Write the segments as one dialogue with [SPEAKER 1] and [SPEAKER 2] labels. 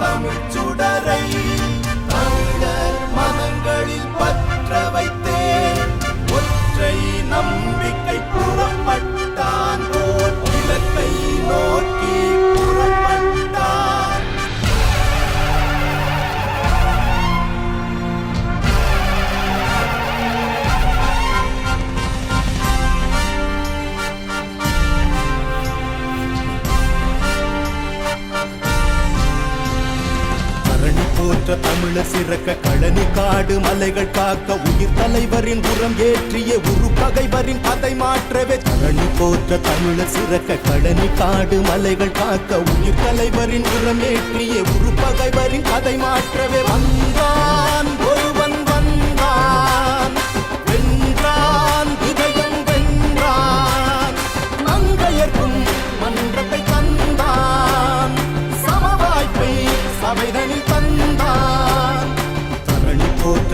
[SPEAKER 1] தமிழ் சுடரை. தரணி போற்ற தமிழர் சிறக்க கழனி காடு மலைகள் காக்க உயிர் தலைவரின் உரம் ஏற்றிய உரு பகைவரின் பதை மாற்றவே. தரணி போற்ற தமிழர் சிறக்க கழனி காடு மலைகள் காக்க உயிர் தலைவரின் உரம் ஏற்றிய உரு பகைவரின் பதை மாற்றவே. வந்தான் ஒருவன் வந்தான். வென்றான் இதயம் வென்றான். மங்கையர்க்கும் மன்றத்தை தந்தான். சமவாய்ப்பை சபைதனில்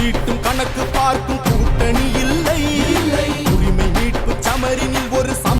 [SPEAKER 1] தீட்டும் கணக்கு பார்க்கும் கூட்டணி